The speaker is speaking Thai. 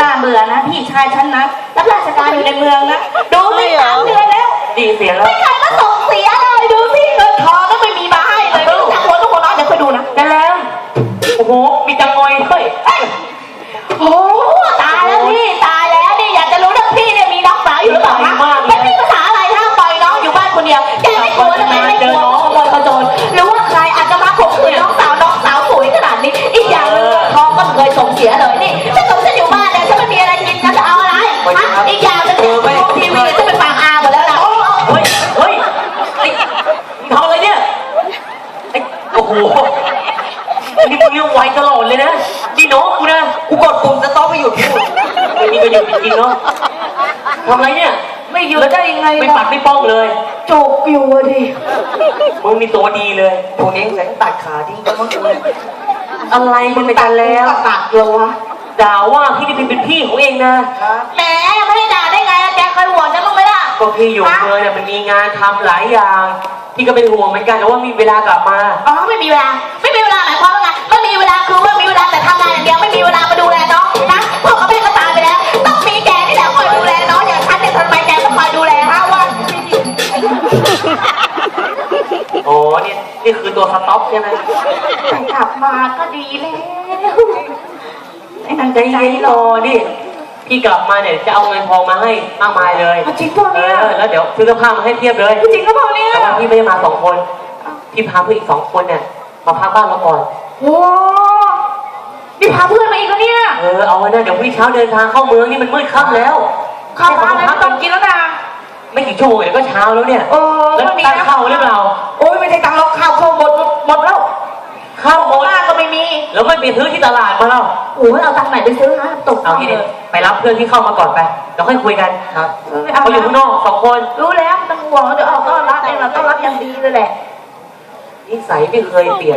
น่าเบื่อนะพี่ชายฉันนะรับราชการอยู่ในเมืองนะดูสิสามเดือนแล้วไดีเสียงแล้วไม่เคยมาส่งเสียเลยดูสิเงินทองก็ไม่มีมาให้เลยไม่รู้จักคนทุกคนน้อยเดี๋ยวคอยดูนะนั่นแล้วโอ้โหมีจังงอยด้วยเอ้ยโอ้ตายแล้วพี่ตายแล้วนี่อยากจะรู้เรื่องพี่เนี่ยมีน้องสาวอยู่หรือเปล่าคะเป็นพี่ภาษาอะไรถ้าปล่อยน้องอยู่บ้านคนเดียวแกไม่กลัวทำไมไม่กลัวขโมยขโจรหรือว่าใครอาจจะมาข่มขืนน้องสาวน้องสาวสวยขนาดนี้อีกอย่างหนึงเงินทองก็ไม่เคยส่งเสียเลยนี่ถ้าสมฉันอยู่บ้านเนี่ นี่มึงเรื่องไวตลอดเลยนะนี่น้องกูนะกูกดปุ่มสต็อปไปหยุดพูดไอ้นี่ก็อยู่จริงๆเนาะทำอะไรเนี่ยไม่อยู่ได้ยังไงไม่ปัดไม่ป้องเลยจุกอยู่อะดิมึงมีตัวดีเลยพวกนี้แสงตัดขาทิ้งไปมั้งกูอะไรมันไปกันแล้วก็ตัดเลยวะด่าว่าพี่นี่เป็นพี่ของเองนะแหมไม่ได้ด่าได้ไงอะแกเคยห่วงฉันบ้างไหมล่ะก็พี่อยู่เมืองเนี่ยมันมีงานทำหลายอย่างพี่ก็เป็นห่วงเหมือนกันแต่ว่ามีเวลากลับมาอ๋อไม่มีเวลา นี่นี่คือตัวสต็อปใช่ไหมแต่กลับมาก็ดีแล้วไอ้นั่นใจใจเย็นรรออดิพี่กลับมาเนี่ยจะเอาเงินทองมาให้มากมายเลยจริงป่ะเอเนี่ยอแล้วเดี๋ยวซื้อเสื้อผ้ามาให้เทียบเลย จริงก็เปล่าเนี่ยแต่ว่าพี่ไม่ได้มาสองคน พี่พาเพื่อนอีกสองคนเนี่ยมาพักบ้านเราก่อน โอ้นี่พาเพื่อนมาอีกแล้วเนี่ยเออเอาไว้นะเดี๋ยวพรุ่งนี้เช้าเดินทางเข้าเมืองนี่มันมืดค่ำแล้วเข้าบ้านแล้วไม่ต้องกินแล้วนะ ไม่กี่ชั่วโมงเดี๋ยวก็เช้าแล้วเนี่ย โอ้แล้วไม่มีตั้งนะเข้าหรือเปล่า โอ้ยไม่ใช่ตังค์เราข้าวเข้าหมดหมดแล้วเข้าหมดบ้านก็ไม่มี แล้วไม่ไปซื้อที่ตลาดมาแล้วโอ้ยเอาตังค์ไหนไปซื้อฮะตกเอาเอางี้เลดิยไปรับเพื่อนที่เข้ามาก่อนไปเดี๋ยวค่อยคุยกันครับไม่เอาเขาอยู่นะข้างนอกสองคนรู้แล้วไมันห่วงเดี๋ยวออกต้อนรับเองเราต้อนรับอย่างดีเลยแหละนิสัยไม่เคยเปลี่ยน